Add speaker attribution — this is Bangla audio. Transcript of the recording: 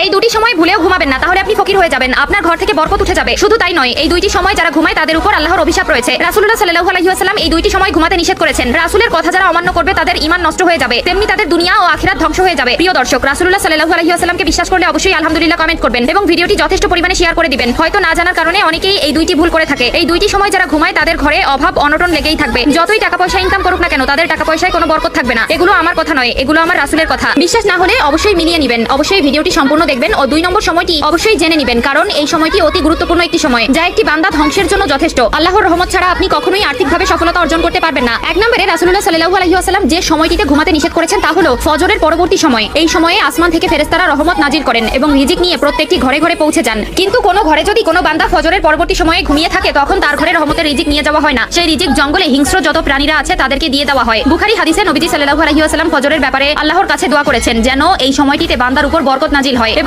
Speaker 1: এই দুটি সময় ভুলেও ঘুমাবেন না, তাহলে আপনি ফকির হয়ে যাবেন। আপনার ঘর থেকে বরকত উঠে যাবে। শুধু তাই নয়, এই দুইটি সময় যারা ঘুমায়, তাদের উপর আল্লাহর অভিশাপ রয়েছে। রাসুল্লাহ সাল্লাহু আলহিহাস্লাম এই দুইটি সময় ঘুমাতে নিষেধ করেছেন। রাসুলের কথা যারা অমান্য করবে, তাদের ইমান নষ্ট হয়ে যাবে। তেমনি তাদের দুনিয়া ও আখিরাত ধ্বংস হয়ে যাবে। প্রিয় দর্শক রাসুল্লাহ সাল্লাহু আলহিহাস্লামকে বিশ্বাস করলে অবশ্যই আলহামদুলিল্লাহ কমেন্ট করবেন এবং ভিডিওটি যথেষ্ট পরিমাণে শেয়ার করে দিবেন। হয়তো না জানার কারণে অনেকেই এই দুইটি ভুল করে থাকে। এই দুইটি সময় যারা ঘুমায়, তাদের ঘরে অভাব, অনটন লেগেই থাকবে। যতই টাকা পয়সা ইনকাম করুক না কেন, তাদের টাকা পয়সায় কোনো বরকত থাকবে না। এগুলো আমার কথা নয়, এগুলো আমার রাসুলের কথা। বিশ্বাস না হলে অবশ্যই মিলিয়ে নেবেন। অবশ্যই ভিডিওটি সম্পূর্ণ দেখবেন ও দুই নম্বর সময়টি অবশ্যই জেনে নেবেন, কারণ এই সময়টি অতি গুরুত্বপূর্ণ একটি সময়, যা একটি বান্দা ধ্বংসের জন্য যথেষ্ট। আল্লাহর রহমত ছাড়া আপনি কখনোই আর্থিকভাবে সফলতা অর্জন করতে পারবেন না। এক নম্বরে রাসুল্লাহ সাল্লাহু আলহিহাস্লাম যে সময়টিতে ঘুমাতে নিষেধ করেছেন তা হলো ফজরের পরবর্তী সময়। এই সময়ে আসমান থেকে ফেরেস্তারা রহমত নাজির করেন এবং রিজিক নিয়ে প্রত্যেকটি ঘরে ঘরে পৌঁছে যান। কিন্তু কোনো ঘরে যদি কোনো বান্দা ফজরের পরবর্তী সময়ে ঘুমিয়ে থাকে, তখন তার ঘরে রহমতের রিজিক নিয়ে যাওয়া হয় না। সেই রিজিক জঙ্গলে হিংস্র যত প্রাণীরা আছে, তাদেরকে দিয়ে দেওয়া হয়। বুখারি হাদিসে নবীজি সাল্লাহু আলহিহাস্লাম ফজরের ব্যাপারে আল্লাহর কাছে দোয়া করেছেন, যেন এই সময়টিতে বান্দার উপর বরকত নাজিল হয়।